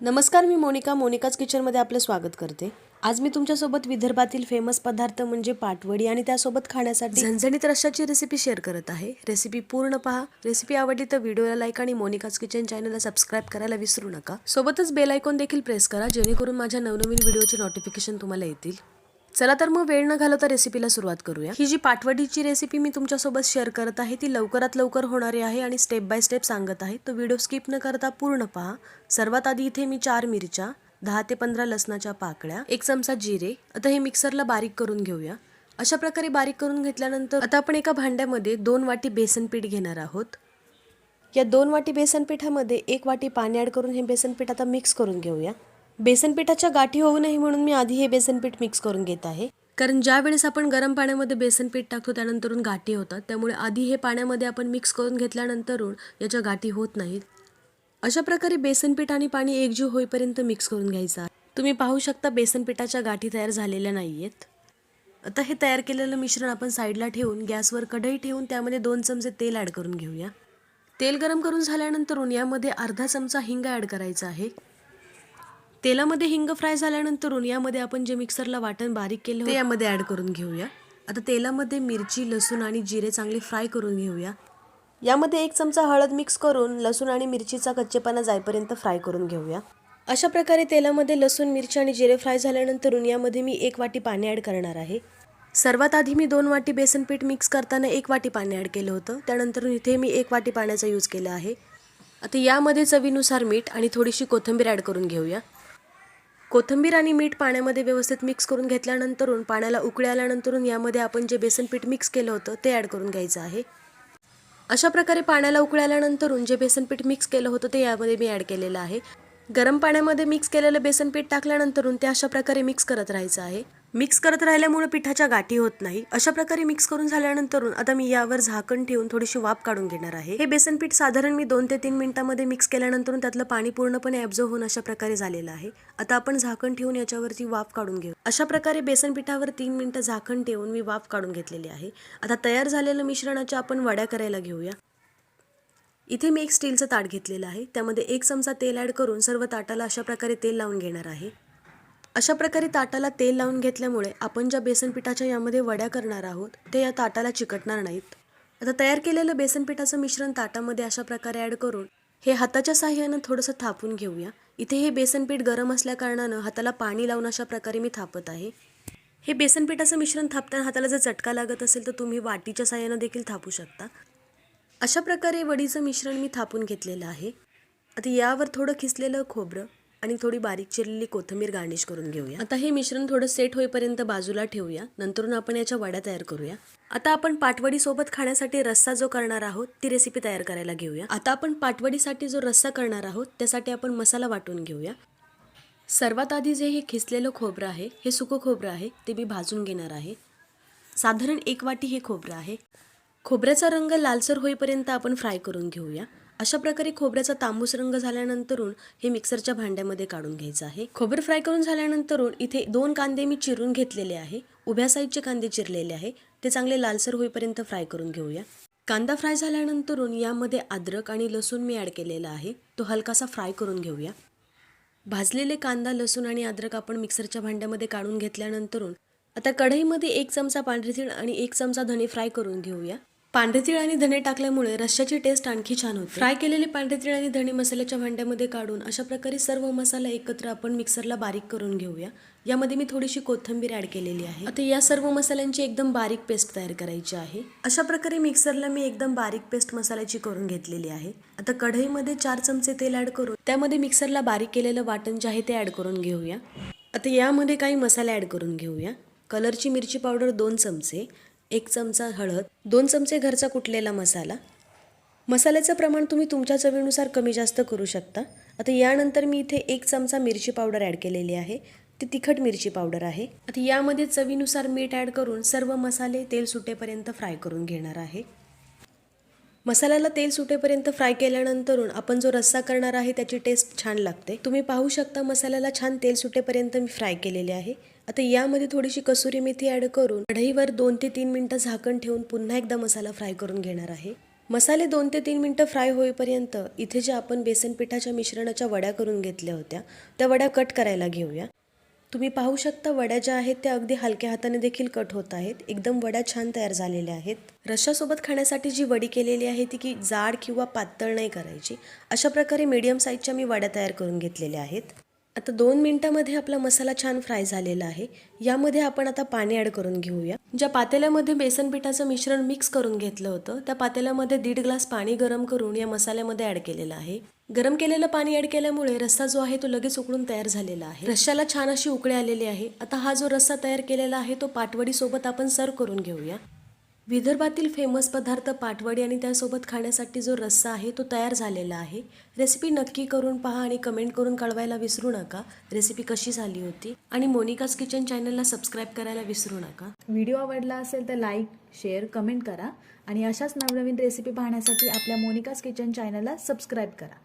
नमस्कार मी मोनिका. मोनिकाच किचनमध्ये आपलं स्वागत करते. आज मी तुमच्यासोबत विदर्भातील फेमस पदार्थ म्हणजे पाटवडी आणि त्यासोबत खाण्यासाठी झणझणीत रशाची रेसिपी शेअर करत आहे. रेसिपी पूर्ण पहा. रेसिपी आवडली तर व्हिडिओला लाईक आणि मोनिकाच किचन चॅनलला सबस्क्राईब करायला विसरू नका. सोबतच बेल आयकॉन देखील प्रेस करा जेणेकरून माझ्या नवनवीन व्हिडिओचे नोटिफिकेशन तुम्हाला येतील. चला तर मग वेळ न घालवता रेसिपीला सुरुवात करूया. ही जी पाटवडीची रेसिपी मी तुमच्यासोबत शेअर करत आहे ती लवकरात लवकर होणारी आहे आणि स्टेप बाय स्टेप सांगत आहे. तो व्हिडिओ स्किप न करता पूर्ण पहा. सर्वात आधी इथे मी चार मिरच्या दहा ते पंधरा लसणाच्या पाकळ्या एक चमचा जिरे. आता हे मिक्सरला बारीक करून घेऊया. अशा प्रकारे बारीक करून घेतल्यानंतर आता आपण एका भांड्यामध्ये दोन वाटी बेसन पीठ घेणार आहोत. या दोन वाटी बेसन पिठामध्ये एक वाटी पाणी ॲड करून हे बेसन पीठ आता मिक्स करून घेऊया. बेसन पिठाच्या गाठी होऊ नये म्हणून मी आधी हे बेसनपीठ मिक्स करून घेत आहे. कारण ज्या वेळेस आपण गरम पाण्यामध्ये बेसन पीठ टाकतो त्यानंतरून गाठी होतात. त्यामुळे आधी हे पाण्यामध्ये आपण मिक्स करून घेतल्यानंतरून याच्या गाठी होत नाहीत. अशा प्रकारे बेसनपीठ आणि पाणी एकजीव होईपर्यंत मिक्स करून घ्यायचा तुम्ही पाहू शकता बेसन पिठाच्या गाठी तयार झालेल्या नाही आहेत आता हे तयार केलेलं मिश्रण आपण साईडला ठेवून गॅसवर कढई ठेवून त्यामध्ये दोन चमचे तेल ॲड करून घेऊया. तेल गरम करून झाल्यानंतरून यामध्ये अर्धा चमचा हिंग ॲड करायचा आहे. तेलामध्ये हिंग फ्राय झाल्यानंतरून यामध्ये आपण जे मिक्सरला वाटण बारीक केलं ते यामध्ये ॲड करून घेऊया. आता तेलामध्ये मिरची लसूण आणि जिरे चांगले फ्राय करून घेऊया. यामध्ये एक चमचा हळद मिक्स करून लसूण आणि मिरचीचा कच्चेपणा जाईपर्यंत फ्राय करून घेऊया. अशा प्रकारे तेलामध्ये लसूण मिरची आणि जिरे फ्राय झाल्यानंतरून यामध्ये मी एक वाटी पाणी ॲड करणार आहे. सर्वात आधी मी दोन वाटी बेसन पीठ मिक्स करताना एक वाटी पाणी ॲड केलं होतं. त्यानंतर इथे मी एक वाटी पाण्याचा यूज केला आहे. आता यामध्ये चवीनुसार मीठ आणि थोडीशी कोथिंबीर ॲड करून घेऊया. कोथिंबीर आणि मीठ पाण्यामध्ये व्यवस्थित मिक्स करून घेतल्यानंतरून पाण्याला उकळी आल्यानंतरून यामध्ये आपण जे बेसन पीठ मिक्स केलं होतं ते ॲड करून घ्यायचं आहे. अशा प्रकारे पाण्याला उकळल्यानंतरून जे बेसन पीठ मिक्स केलं होतं ते यामध्ये मी ॲड केलेलं आहे. गरम पाण्यामध्ये मिक्स केलेलं बेसन पीठ टाकल्यानंतरून ते अशा प्रकारे मिक्स करत राहायचं आहे. मिक्स करत राहिल्यामुळे पिठाच्या गाठी होत नाही. अशा प्रकारे मिक्स करून झाल्यानंतर आता मी यावर झाकण ठेवून थोडीशी वाफ काढून घेणार आहे. हे बेसन पीठ साधारण मी दोन ते तीन मिनिटांमध्ये मिक्स केल्यानंतर त्यातलं पाणी पूर्णपणे ॲब्झॉर्व होऊन अशा प्रकारे झालेलं आहे. आता आपण झाकण ठेवून याच्यावरती वाफ काढून घेऊ. अशा प्रकारे बेसन पिठावर तीन मिनिटं झाकण ठेवून मी वाफ काढून घेतलेली आहे. आता तयार झालेलं मिश्रणाच्या आपण वड्या करायला घेऊया. इथे मी एक स्टीलचं ताट घेतलेलं आहे. त्यामध्ये एक चमचा तेल ॲड करून सर्व ताटाला अशा प्रकारे तेल लावून घेणार आहे. अशा प्रकारे ताटाला तेल लावून घेतल्यामुळे आपण ज्या बेसन पिठाच्या यामध्ये वड्या करणार आहोत ते या ताटाला चिकटणार नाहीत. आता तयार केलेलं बेसन पिठाचं मिश्रण ताटामध्ये अशा प्रकारे ॲड करून हे हाताच्या साह्यानं थोडंसं थापून घेऊया. इथे हे बेसनपीठ गरम असल्याकारणानं हाताला पाणी लावून अशा प्रकारे मी थापत आहे. हे बेसन पिठाचं मिश्रण थापताना हाताला जर चटका लागत असेल तर तुम्ही वाटीच्या साह्यानं देखील थापू शकता. अशा प्रकारे वडीचं मिश्रण मी थापून घेतलेलं आहे. आता यावर थोडं खिसलेलं खोबरं आणि थोडी बारीक चिरलेली कोथिंबीर गार्निश करून घेऊया. आता हे मिश्रण थोडं सेट होईपर्यंत बाजूला ठेवूया. नंतरून आपण याच्या वड्या तयार करूया. आता आपण पाटवडीसोबत खाण्यासाठी रस्सा जो करणार आहोत ती रेसिपी तयार करायला घेऊया. आता आपण पाटवडीसाठी जो रस्सा करणार आहोत त्यासाठी आपण मसाला वाटून घेऊया. सर्वात आधी जे हे खिसलेलं खोबरं आहे हे सुकं खोबरं आहे ते मी भाजून घेणार आहे. साधारण एक वाटी हे खोबरं आहे. खोबऱ्याचा रंग लालसर होईपर्यंत आपण फ्राय करून घेऊया. अशा प्रकारे खोबऱ्याचा तांबूस रंग झाल्यानंतरून हे मिक्सरच्या भांड्यामध्ये काढून घ्यायचं आहे. खोबरं फ्राय करून झाल्यानंतरून इथे दोन कांदे मी चिरून घेतलेले आहे. उभ्या साईजचे कांदे चिरलेले आहे. ते चांगले लालसर होईपर्यंत फ्राय करून घेऊया. कांदा फ्राय झाल्यानंतरून यामध्ये अद्रक आणि लसूण मी ॲड केलेला आहे. तो हलकासा फ्राय करून घेऊया. भाजलेले कांदा लसूण आणि अद्रक आपण मिक्सरच्या भांड्यामध्ये काढून घेतल्यानंतरून आता कढईमध्ये एक चमचा पांढरे आणि एक चमचा धणे फ्राय करून घेऊया. पांढरे तीळ आणि धणे टाकल्यामुळे रश्श्याची टेस्ट आणखी छान होते. फ्राय केलेले पांढरे तीळ आणि धणे मसाल्याच्या भांड्यामध्ये काढून अशा प्रकारे सर्व मसाला एकत्र आपण मिक्सरला बारीक करून घेऊया. यामध्ये मी थोडीशी कोथिंबीर ॲड केलेली आहे. आता या सर्व मसाल्यांची एकदम बारीक पेस्ट तयार करायची आहे. अशा प्रकारे मिक्सरला मी एकदम बारीक पेस्ट मसाल्याची करून घेतलेली आहे. आता कढईमध्ये चार चमचे तेल ॲड करून त्यामध्ये मिक्सरला बारीक केलेलं वाटण जे आहे ते ॲड करून घेऊया. आता यामध्ये काही मसाले ॲड करून घेऊया. कलरची मिरची पावडर दोन चमचे. एक चमचा हळद दोन चमचे घरचा कुटलेला मसाला. मसाल्याचं प्रमाण तुम्ही तुमच्या चवीनुसार कमी जास्त करू शकता. आता यानंतर मी इथे एक चमचा मिरची पावडर ॲड केलेली आहे. ती तिखट मिरची पावडर आहे. आता यामध्ये चवीनुसार मीठ ॲड करून सर्व मसाले तेल सुटेपर्यंत फ्राय करून घेणार आहे. मसाल्याला तेल सुटेपर्यंत फ्राय केल्यानंतरून आपण जो रस्सा करणार आहे त्याची टेस्ट छान लागते. तुम्ही पाहू शकता मसाल्याला छान तेल सुटेपर्यंत मी फ्राय केलेले आहे. आता यामध्ये थोडीशी कसुरी मेथी ॲड करून कढईवर दोन ते तीन मिनटं झाकण ठेवून पुन्हा एकदा मसाला फ्राय करून घेणार आहे. मसाले दोन ते तीन मिनटं फ्राय होईपर्यंत इथे जे आपण बेसन पिठाच्या मिश्रणाच्या वड्या करून घेतल्या होत्या त्या वड्या कट करायला घेऊया. तुम्ही पाहू शकता वड्या ज्या आहेत त्या अगदी हलक्या हाताने देखील कट होत आहेत. एकदम वड्या छान तयार झालेल्या आहेत. रश्श्यासोबत खाण्यासाठी जी वडी केलेली आहे ती की जाड किंवा पातळ नाही करायची. अशा प्रकारे मीडियम साईजच्या मी वड्या तयार करून घेतलेल्या आहेत. आता दोन मिनिटामध्ये आपला मसाला छान फ्राय झालेला आहे. यामध्ये आपण आता पाणी ॲड करून घेऊया. ज्या पातेल्यामध्ये बेसन पिठाचं मिश्रण मिक्स करून घेतलं होतं त्या पातेल्यामध्ये दीड ग्लास पाणी गरम करून या मसाल्यामध्ये ॲड केलेलं आहे. गरम केलेलं पाणी ॲड केल्यामुळे रस्सा जो आहे तो लगेच उकळून तयार झालेला आहे. रश्श्याला छान अशी उकळी आलेली आहे. आता हा जो रस्सा तयार केलेला आहे तो पाटवडी सोबत आपण सर्व करून घेऊया. विदर्भातील फेमस पदार्थ पाटवडी आणि त्यासोबत खाण्यासाठी जो रस्सा आहे तो तयार झालेला आहे. रेसिपी नक्की करून पहा आणि कमेंट करून कळवायला विसरू नका. रेसिपी कशी झाली होती आणि मोनिकाज किचन चॅनलला सबस्क्राईब करायला विसरू नका. व्हिडिओ आवडला असेल तर लाईक शेअर कमेंट करा. आणि अशाच नवनवीन रेसिपी पाहण्यासाठी आपल्या मोनिकाज किचन चॅनलला सबस्क्राईब करा.